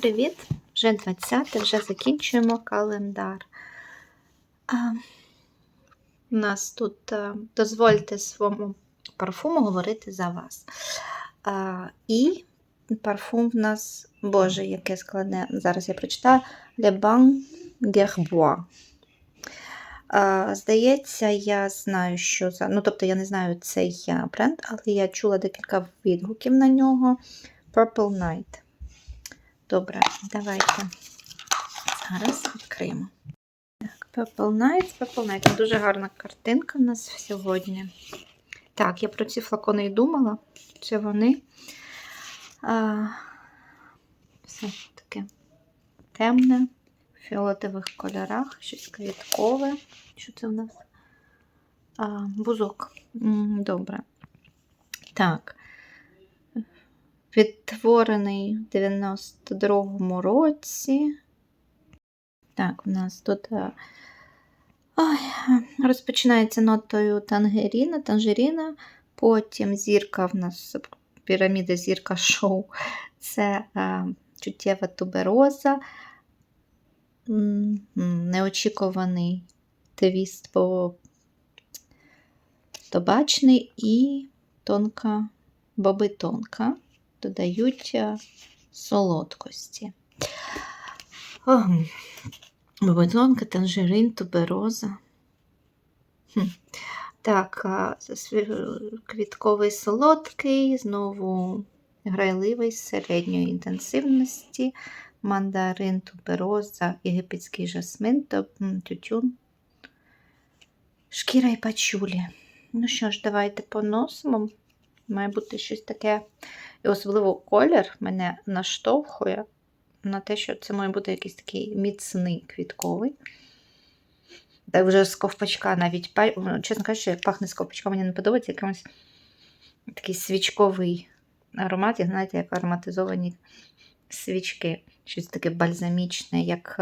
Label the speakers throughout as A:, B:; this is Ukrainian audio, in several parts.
A: привіт! Вже 20, вже закінчуємо календар. А, у нас тут а, дозвольте своєму парфуму говорити за вас. А, і парфум в нас, Боже, яке складне. Зараз я прочитаю Le Bon Gerbois. Здається, я знаю, що за. Ну, тобто, я не знаю цей бренд, але я чула декілька відгуків на нього. Purple Night. Добре, давайте зараз відкриємо. Так, Purple Night, Purple Night. Дуже гарна картинка в нас сьогодні. Так, я про ці флакони і думала. Це вони. А, Все таке темне, в фіолетових кольорах, щось квіткове. Що це в нас? А, Бузок. Добре. Так. Відтворений в 92-му році. Так, у нас тут е, ой, розпочинається нотою тангеріна, танжеріна, потім зірка в нас піраміда зірка шоу. Це а, чуттєва тубероза, неочікуваний твіст по табачний і тонка бобитонка додають е, солодкості. Бобитонка, танжерин, тубероза. Так, квітковий солодкий, знову грайливий середньої інтенсивності, мандарин, тубероза, єгипетський жасмин, тютюн, шкіра і пачулі. Ну що ж, давайте поносимо. Має бути щось таке. І особливо колір мене наштовхує на те, що це має бути якийсь такий міцний квітковий. Так вже з ковпачка навіть, ну, чесно кажучи, пахне з ковпачка, мені не подобається якимось такий свічковий аромат, як, знаєте, як ароматизовані свічки. Щось таке бальзамічне, як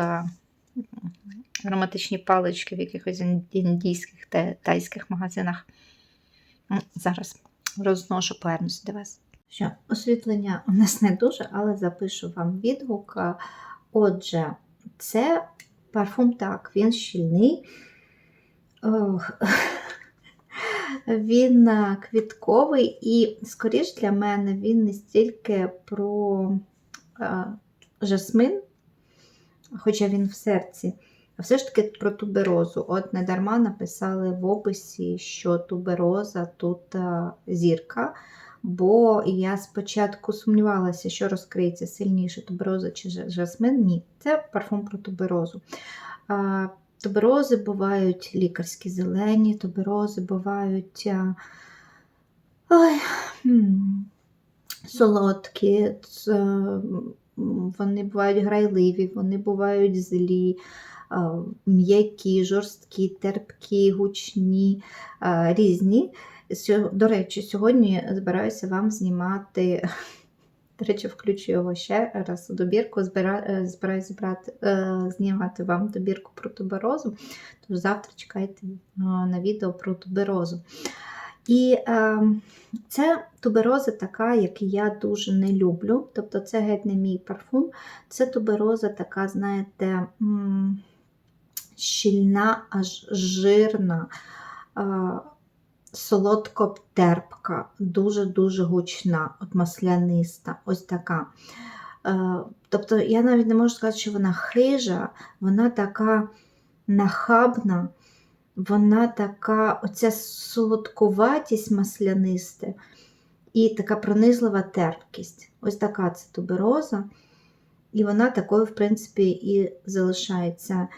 A: ароматичні палички в якихось індійських та тайських магазинах. Зараз розношу, повернуся до вас. Що, освітлення у нас не дуже, але запишу вам відгук. Отже, це парфум так, він щільний. Ох. Він квітковий і, скоріш для мене, він не стільки про жасмин, хоча він в серці, все ж таки про туберозу. От недарма написали в описі, що тубероза тут а, зірка. Бо я спочатку сумнівалася, що розкриється сильніше тубероза чи жасмин. Ні, це парфум про туберозу. А, Туберози бувають лікарські зелені, туберози бувають а, ой, солодкі, вони бувають грайливі, вони бувають злі, а, м'які, жорсткі, терпкі, гучні, різні. До речі, сьогодні збираюся вам знімати. До речі, включу його ще раз у добірку. Е, Збираюся е, знімати вам добірку про туберозу. Тож завтра чекайте на відео про туберозу. І е, це тубероза така, яку я дуже не люблю. Тобто, це геть не мій парфум. Це тубероза така, знаєте, щільна, аж жирна. Солодко-терпка, дуже-дуже гучна, от масляниста, ось така. Е, Тобто я навіть не можу сказати, що вона хижа, вона така нахабна, вона така, оця солодкуватість масляниста і така пронизлива терпкість. Ось така це тубероза. І вона такою, в принципі, і залишається.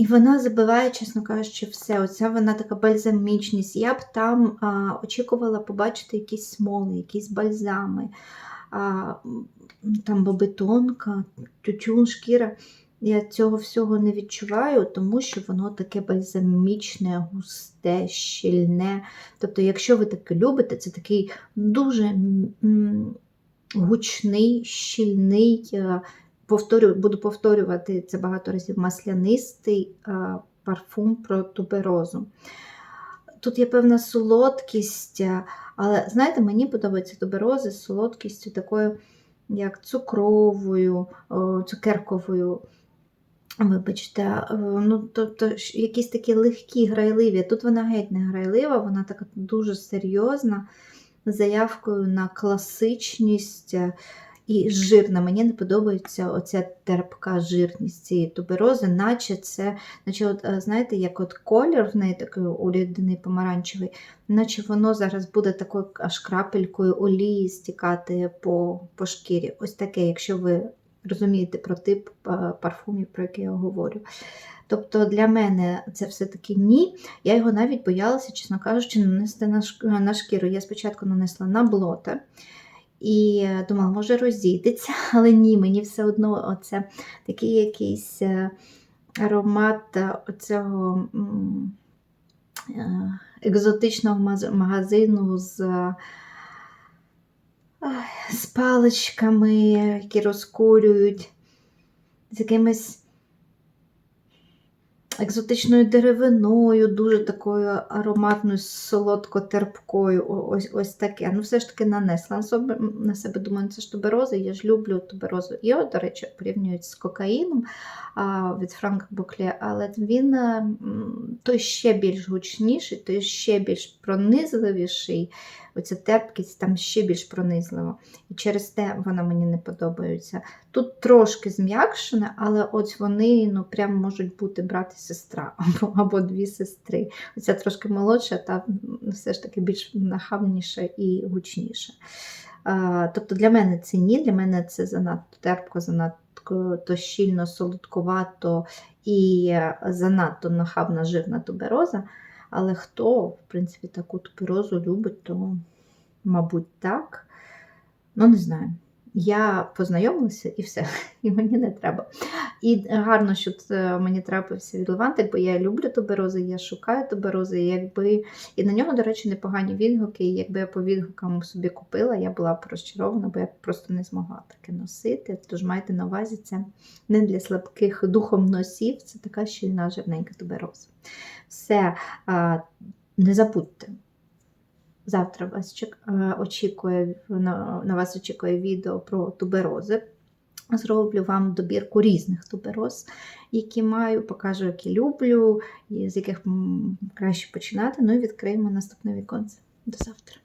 A: І вона забиває, чесно кажучи, все. Оця вона така бальзамічність. Я б там а, очікувала побачити якісь смоли, якісь бальзами, а, там бобетонка, тютюн, шкіра. Я цього всього не відчуваю, тому що воно таке бальзамічне, густе, щільне. Тобто, якщо ви таке любите, це такий дуже гучний, щільний. Повторю, буду повторювати це багато разів маслянистий е, парфум про туберозу. Тут є певна солодкість, е, але знаєте, мені подобаються туберози з солодкістю такою як цукровою, цукерковою. Вибачте, е, ну тобто якісь такі легкі, грайливі. Тут вона геть не грайлива, вона така дуже серйозна, заявкою на класичність і жирна. Мені не подобається оця терпка жирність цієї туберози, наче це, наче, от, е, знаєте, як от колір в неї такий у помаранчевий, наче воно зараз буде такою аж крапелькою олії стікати по, по шкірі. Ось таке, якщо ви розумієте про тип е, парфумів, про який я говорю. Тобто для мене це все-таки ні. Я його навіть боялася, чесно кажучи, нанести на шкіру. Я спочатку нанесла на блотер і думала, може розійдеться, але ні, мені все одно оце такий якийсь е, аромат е, оцього е, екзотичного магазину з, е, з паличками, які розкурюють, з якимись екзотичною деревиною, дуже такою ароматною, солодко-терпкою. Ось, ось таке. Ну, все ж таки нанесла на себе. Думаю, це ж тубероза, я ж люблю туберозу. Його, до речі, порівнюють з кокаїном а, від Франка Букле, але він е, той ще більш гучніший, той ще більш пронизливіший. Оця терпкість там ще більш пронизлива. І через те вона мені не подобається. Тут трошки зм'якшене, але ось вони ну, прям можуть бути брат і сестра або, або дві сестри. Оця трошки молодша, та все ж таки більш нахабніша і гучніша. Тобто для мене це ні, для мене це занадто терпко, занадто щільно, солодкувато і занадто нахабна жирна тубероза. Але хто, в принципі, таку туберозу любить, то, мабуть, так. Ну, не знаю. Я познайомилася і все, і мені не треба. І гарно, що це мені трапився від Левантик, бо я люблю туберози, я шукаю туберози, якби і на нього, до речі, непогані відгуки. І якби я по відгукам собі купила, я була б розчарована, бо я просто не змогла таке носити. Тож майте на увазі, це не для слабких духом носів, це така щільна жирненька тубероза. Все, не забудьте. Завтра вас чек- е, очікує, на, вас очікує відео про туберози. Зроблю вам добірку різних тубероз, які маю, покажу, які люблю, з яких краще починати. Ну і відкриємо наступне віконце. До завтра.